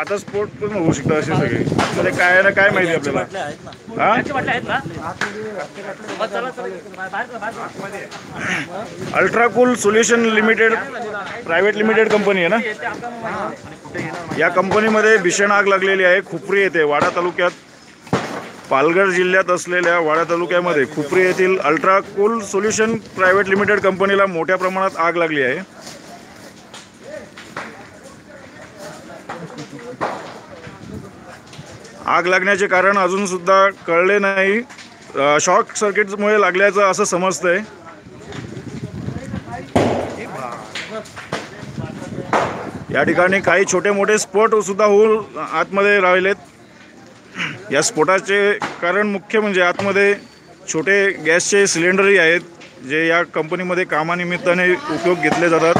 आता स्पोर्ट पण होऊ शकतं असे सगळे. म्हणजे काय आहे ना काय माहिती आपल्याला. हा? Ultra cool solution limited private limited company आहे ना? या कंपनीमध्ये भीषण आग लागलेली आहे. खुपरी येथे वाडा तालुक्यात पालघर जिल्ह्यात असलेल्या वाडा तालुक्यामध्ये खुपरी येथील अल्ट्राकूल सोल्युशन प्रायव्हेट लिमिटेड कंपनीला मोठ्या प्रमाणात आग लागली आहे. आग लागण्याचे कारण अजूनसुद्धा कळले नाही. शॉर्ट सर्किटमुळे लागल्याचं असं समजतंय. या ठिकाणी काही छोटे मोठे स्फोट सुद्धा होऊन आतमध्ये राहिलेत. या स्फोटाचे कारण मुख्य म्हणजे आतमध्ये छोटे गॅसचे सिलेंडरही आहेत जे या कंपनीमध्ये कामानिमित्ताने उपयोग घेतले जातात.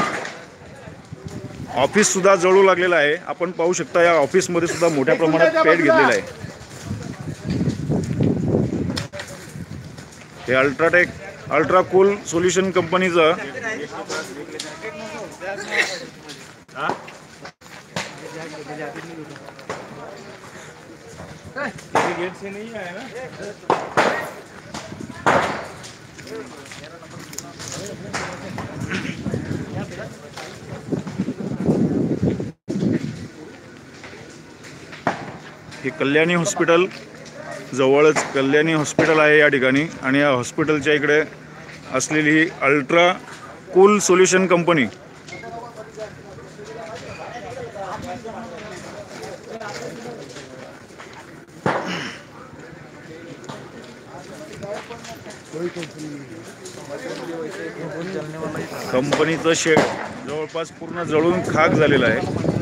ऑफिस सुद्धा जळू लागलेलं आहे. आपण पाहू शकता या ऑफिसमध्ये सुद्धा मोठ्या प्रमाणात पेट घेतलेला आहे. हे अल्ट्राटेक अल्ट्राकूल सोल्युशन कंपनीचं हे कल्याणी हॉस्पिटल जवळच कल्याणी हॉस्पिटल आहे या ठिकाणी. आणि या हॉस्पिटलच्या इकडे असलेली ही अल्ट्रा कूल सोल्युशन कंपनी. कंपनीचं शेड जवळपास पूर्ण जळून खाक झालेला आहे.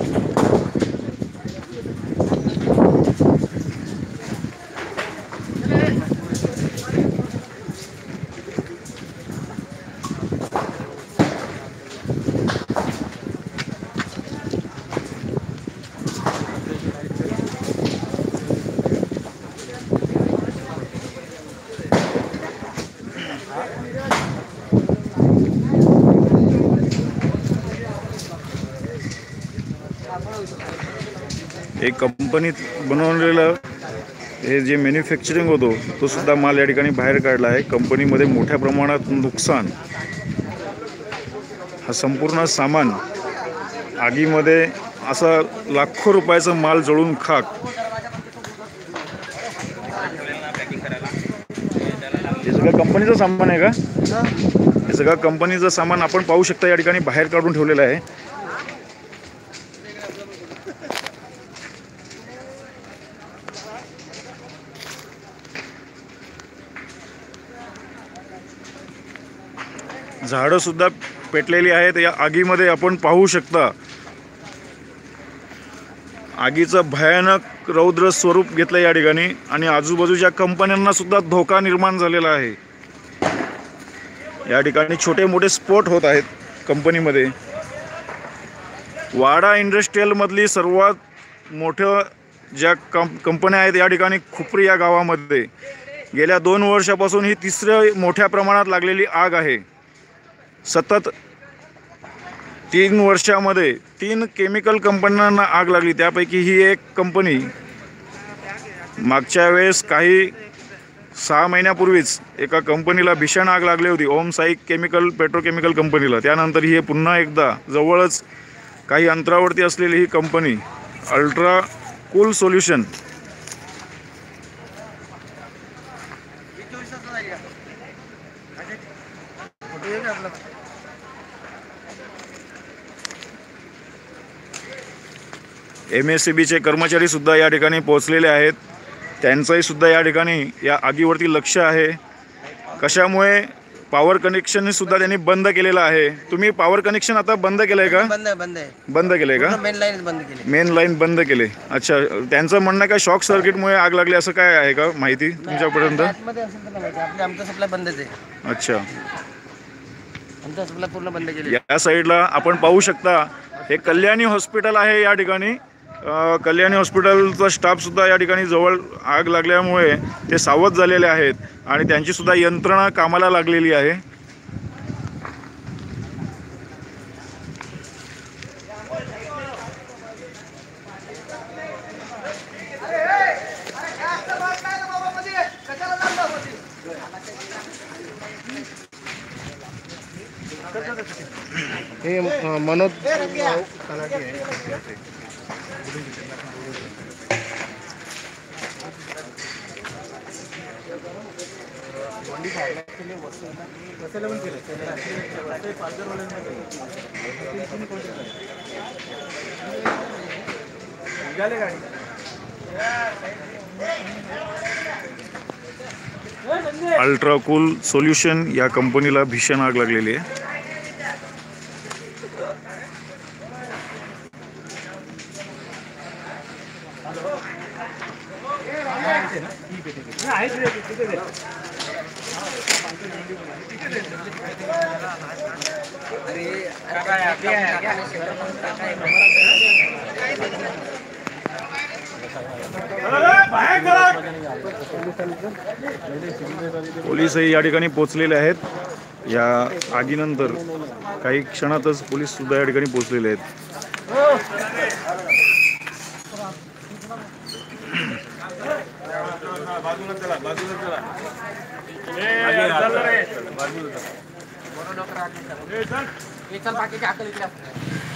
हे कंपनीत बनवलेलं हे जे मॅन्युफॅक्चरिंग होतो तो सुद्धा माल या ठिकाणी बाहेर काढला आहे. कंपनीमध्ये मोठ्या प्रमाणात नुकसान. हा संपूर्ण सामान आगीमध्ये असा लाखो रुपयाचा माल जळून खाक. हे सगळं कंपनीचं सामान आहे का? हे सगळं कंपनीचं सामान आपण पाहू शकता या ठिकाणी बाहेर काढून ठेवलेलं आहे. झाडं सुद्धा पेटलेली आहेत. या आगीमध्ये आपण पाहू शकता आगीचं भयानक रौद्र स्वरूप घेतलं या ठिकाणी आणि आजूबाजूच्या कंपन्यांना सुद्धा धोका निर्माण झालेला आहे. या ठिकाणी छोटे मोठे स्फोट होत आहेत कंपनीमध्ये. वाडा इंडस्ट्रीयलमधली सर्वात मोठं ज्या कं कंपन्या आहेत या ठिकाणी खुपरी या गावामध्ये. गेल्या दोन वर्षापासून ही तिसऱ्या मोठ्या प्रमाणात लागलेली आग आहे. सतत तीन वर्षामध्ये तीन केमिकल कंपन्यांना आग लागली. त्यापैकी ही एक कंपनी मागच्या वेळेस काही सहा महिन्यापूर्वीच एका कंपनीला भीषण आग लागली होती ओम साई केमिकल पेट्रोकेमिकल कंपनीला. त्यानंतर ही पुन्हा एकदा जवळच काही अंतरावरती असलेली ही company ultra cool solution M S C बीचे कर्मचारी सुद्धा या ठिकाणी पोहोचलेले आहेत. त्यांचंही सुद्धा या ठिकाणी या आगीवरती लक्ष आहे. कशामुळे पॉवर कनेक्शन सुद्धा त्यांनी बंद केलेलं आहे. तुम्ही पॉवर कनेक्शन आता बंद केलंय का? बंद बंद आहे. बंद केलंय का? मेन लाईन बंद केली मेन लाईन बंद केले. अच्छा त्यांचं म्हणणं आहे का शॉक सर्किटमुळे आग लागली असं काय आहे का माहिती तुमच्यापर्यंत? आमचा सप्लाय बंदच आहे. अच्छा. आमचा सप्लाय पूर्ण बंद केली या साईडला आपण पाहू शकता हे कल्याणी हॉस्पिटल आहे या ठिकाणी. कल्याणी हॉस्पिटलचा स्टाफसुद्धा या ठिकाणी जवळ आग लागल्यामुळे ते सावध झालेले आहेत आणि त्यांचीसुद्धा यंत्रणा कामाला लागलेली आहे. हे मनोज अल्ट्राकूल सोल्युशन या कंपनीला भीषण आग लागलेली आहे. पोलीसही या ठिकाणी पोचलेले आहेत. या आगीनंतर काही क्षणातच पोलीस सुद्धा या ठिकाणी पोचलेले आहेत.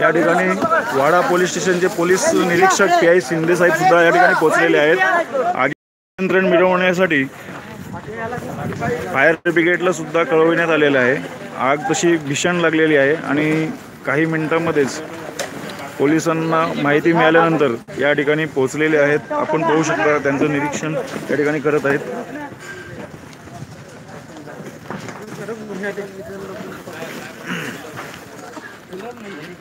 या ठिकाणी वाडा पोलीस स्टेशनचे पोलीस निरीक्षक पी आय शिंदे साहेब सुद्धा या ठिकाणी पोहोचलेले आहेत. आगी नियंत्रण मिळवण्यासाठी फायर ब्रिगेडला सुद्धा कळविण्यात आलेलं आहे. आग तशी भीषण लागलेली आहे आणि काही मिनिटांमध्येच पोलिसांना माहिती मिळाल्यानंतर या ठिकाणी पोहोचलेले आहेत. आपण पाहू शकता त्यांचं निरीक्षण या ठिकाणी करत आहेत.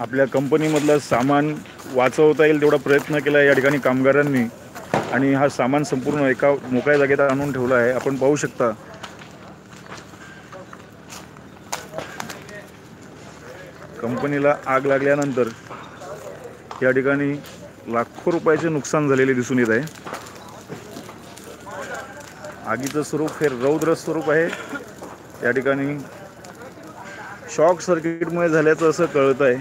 आपल्या कंपनीमधलं सामान वाचवता येईल तेवढा प्रयत्न केला या ठिकाणी कामगारांनी. आणि हा सामान संपूर्ण एका मोकळ्या जागेत आणून ठेवला आहे. आपण पाहू शकता कंपनीला आग लागल्यानंतर या ठिकाणी लाखो रुपयाचे नुकसान झालेले दिसून येत आहे. आगीचं स्वरूप हे रौद्र स्वरूप आहे. या ठिकाणी शॉक सर्किटमुळे झाल्याचं असं कळत आहे.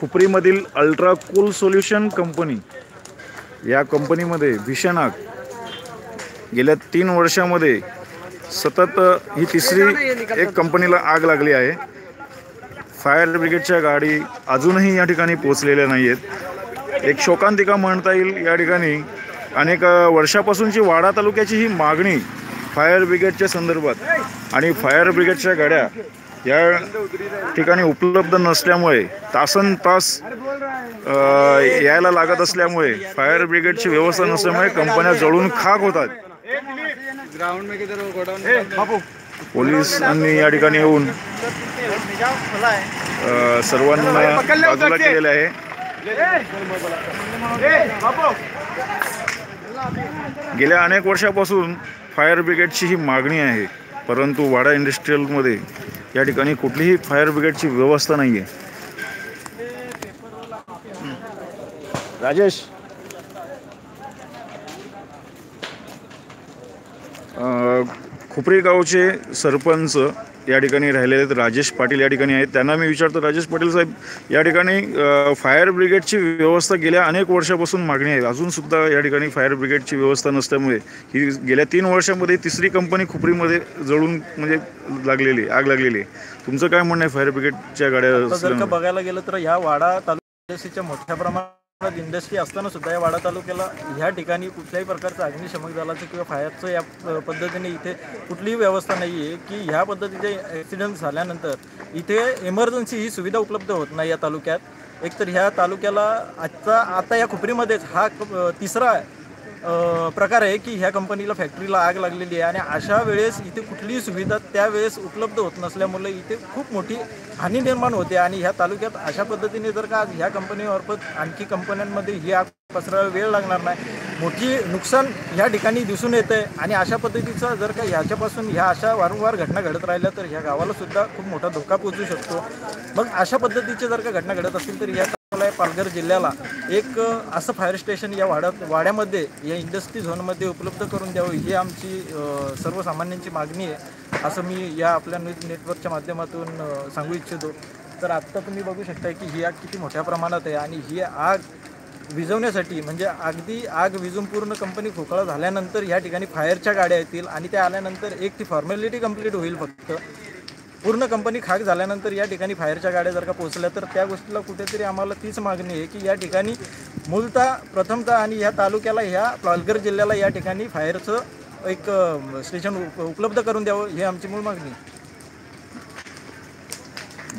खुपरीमधील अल्ट्रा कूल सोल्युशन कंपनी या कंपनीमध्ये भीषण आग. गेल्या तीन वर्षामध्ये सतत ही तिसरी एक कंपनीला आग लागली आहे. फायर ब्रिगेडच्या गाडी अजूनही या ठिकाणी पोचलेल्या नाही आहेत एक शोकांतिका म्हणता येईल या ठिकाणी. अनेक वर्षापासूनची वाडा तालुक्याची ही मागणी फायर ब्रिगेडच्या संदर्भात आणि फायर ब्रिगेडच्या गाड्या या ठिकाणी उपलब्ध नसल्यामुळे तासन तास यायला लागत असल्यामुळे फायर ब्रिगेडची व्यवस्था नसल्यामुळे कंपन्या जळून खाक होतात. पोलिसांनी या ठिकाणी येऊन अ, सर्वांना बाजूला केलेले आहे. गेल्या अनेक वर्षापासून फायर ब्रिगेडची ही मागणी आहे. परंतु वाडा इंडस्ट्रीयलमध्ये या ठिकाणी कुठलीही फायर ब्रिगेडची व्यवस्था नाही आहे राजेश. अ, खुपरी गावचे सरपंच या ठिकाणी राहिलेले आहेत. राजेश पाटील या ठिकाणी आहेत. त्यांना मी विचारतो राजेश पाटील साहेब या ठिकाणी फायर ब्रिगेडची व्यवस्था गेल्या अनेक वर्षापासून मागणी आहे. अजूनसुद्धा या ठिकाणी फायर ब्रिगेडची व्यवस्था नसल्यामुळे ही गेल्या तीन वर्षामध्ये तिसरी कंपनी खुपरीमध्ये जळून म्हणजे लागलेली आग लागलेली आहे. तुमचं काय म्हणणं आहे फायर ब्रिगेडच्या गाड्या? बघायला गेलं तर ह्या वाडा तालुक्याच्या मोठ्या प्रमाणात इंडस्ट्री असताना सुद्धा या वाडा तालुक्याला ह्या ठिकाणी कुठल्याही प्रकारचं अग्निशमक दलाचं किंवा फायरचं या पद्धतीने इथे कुठलीही व्यवस्था नाही आहे की ह्या पद्धतीचे ॲक्सिडेंट झाल्यानंतर इथे इमर्जन्सी ही सुविधा उपलब्ध होत नाही या तालुक्यात. एकतर ह्या तालुक्याला आजचा आता या खुपरीमध्येच हा तिसरा प्रकार आहे की ह्या कंपनीला फॅक्टरीला आग लागलेली आहे आणि अशा वेळेस इथे कुठलीही सुविधा त्यावेळेस उपलब्ध होत नसल्यामुळे इथे खूप मोठी हानी निर्माण होते आणि ह्या तालुक्यात अशा पद्धतीने जर का आज ह्या कंपनीमार्फत आणखी कंपन्यांमध्ये ही आग पसरायला वेळ लागणार नाही मोठी नुकसान ह्या ठिकाणी दिसून येतं आहे आणि अशा पद्धतीचं जर का ह्याच्यापासून ह्या अशा वारंवार घटना घडत राहिल्या तर ह्या गावाला सुद्धा खूप मोठा धोका पोचू शकतो. मग अशा पद्धतीचे जर का घटना घडत असतील तर या लागला आहे पालघर जिल्ह्याला. एक असं फायर स्टेशन या वाड्यात वाड्यामध्ये या इंडस्ट्री झोनमध्ये उपलब्ध करून द्यावं ही आमची सर्वसामान्यांची मागणी आहे. असं मी या आपल्या न्यूज नेटवर्कच्या माध्यमातून सांगू इच्छितो. तर आत्ता तुम्ही बघू शकता की ही आग किती मोठ्या प्रमाणात आहे आणि ही आग विझवण्यासाठी म्हणजे अगदी आग विझून पूर्ण कंपनी खोकळा झाल्यानंतर या ठिकाणी फायरच्या गाड्या येतील आणि त्या आल्यानंतर एक ती फॉर्मॅलिटी कंप्लीट होईल फक्त. पूर्ण कंपनी खाक झाल्यानंतर या ठिकाणी फायरच्या गाड्या जर का पोहोचल्या तर त्या गोष्टीला कुठेतरी आम्हाला तीच मागणी आहे की या ठिकाणी मूलतः प्रथमतः आणि ह्या तालुक्याला ह्या पालघर जिल्ह्याला या ठिकाणी फायरचं एक स्टेशन उप- उपलब्ध करून द्यावं ही आमची मूळ मागणी आहे.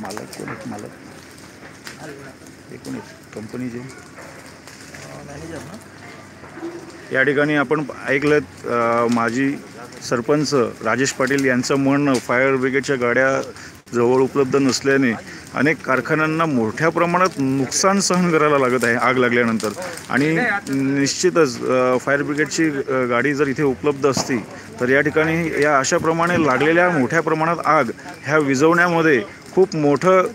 मालक कोण मालक. हे कोण आहेत? कंपनीचे या ठिकाणी आपण ऐकलं माजी सरपंच राजेश पाटील यांचं म्हणणं फायर ब्रिगेडच्या गाड्या जवळ उपलब्ध नसल्याने अनेक कारखान्यांना मोठ्या प्रमाणात नुकसान सहन करायला लागत आहे आग लागल्यानंतर. आणि निश्चितच फायर ब्रिगेडची गाडी जर इथे उपलब्ध असती तर या ठिकाणी या अशाप्रमाणे लागलेल्या मोठ्या प्रमाणात आग ह्या विझवण्यामध्ये खूप मोठं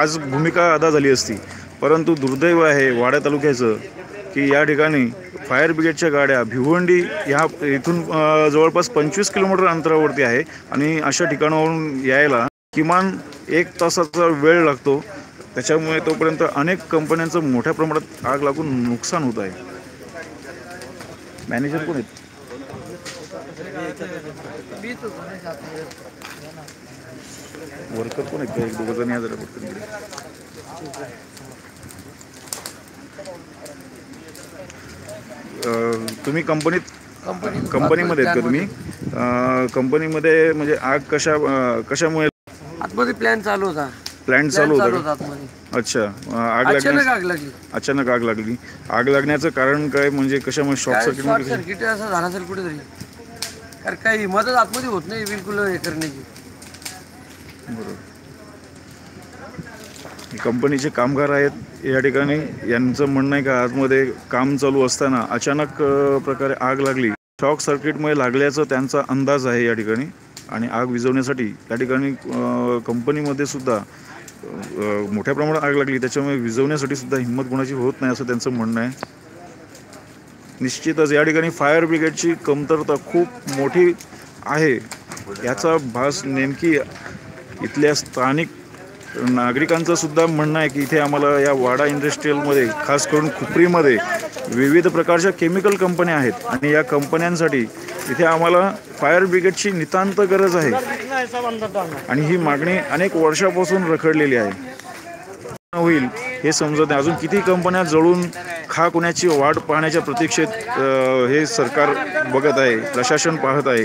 आज भूमिका अदा झाली असती. परंतु दुर्दैव आहे वाडा तालुक्याचं की या ठिकाणी फायर ब्रिगेडच्या गाड्या भिवंडी ह्या इथून जवळपास पंचवीस किलोमीटर अंतरावरती आहे आणि अशा ठिकाणावरून यायला किमान एक तासाचा वेळ लागतो. त्याच्यामुळे तोपर्यंत अनेक कंपन्यांचं मोठ्या प्रमाणात आग लागून नुकसान होत आहे. मॅनेजर कोण आहेत? वर्कर कोण आहेत? का एक दोघं जण या जरा पटकन अं, तुम्ही कंपनीत कंपनीमध्ये आहेत का तुम्ही? अं, कंपनीमध्ये म्हणजे आग कशा अं, कशामुळे आतमध्ये प्लॅन चालू होता. प्लॅन्ट प्लॅन चालू चालू होता होता आतमध्ये. का? अच्छा. अं, आग अचानक आग लागली. अचानक आग लागली. आग लागण्याचं कारण काय? म्हणजे कशामुळे शॉर्ट सर्किट शॉर्ट सर्किट असं झालं असेल कुठेतरी. कारण काही मदत आतमध्ये होत नाही बिलकुल हे करण्याची. कंपनीचे कामगार आहेत या ठिकाणी. यांचं म्हणणं आहे का आतमध्ये काम चालू असताना अचानक प्रकारे आग लागली. शॉक सर्किटमुळे लागल्याचं त्यांचा अंदाज आहे या ठिकाणी. आणि आग विझवण्यासाठी या ठिकाणी कंपनीमध्ये सुद्धा मोठ्या प्रमाणात आग लागली. त्याच्यामुळे विझवण्यासाठी सुद्धा हिंमत कोणाची होत नाही असं त्यांचं म्हणणं आहे. निश्चितच या ठिकाणी फायर ब्रिगेडची कमतरता खूप मोठी आहे. याचा भास नेमकी इथल्या स्थानिक नागरिकांचं सुद्धा म्हणणं आहे की इथे आम्हाला या वाडा इंडस्ट्रीयलमध्ये खास करून खुपरीमध्ये विविध प्रकारच्या केमिकल कंपन्या आहेत. आणि या कंपन्यांसाठी इथे आम्हाला फायर ब्रिगेडची नितांत गरज आहे. आणि ही मागणी अनेक वर्षापासून रखडलेली आहे. होईल हे समजत नाही. अजून किती कंपन्या जळून खा कोणाची वाट पाहण्याच्या प्रतीक्षेत हे सरकार बघत आहे प्रशासन पाहत आहे.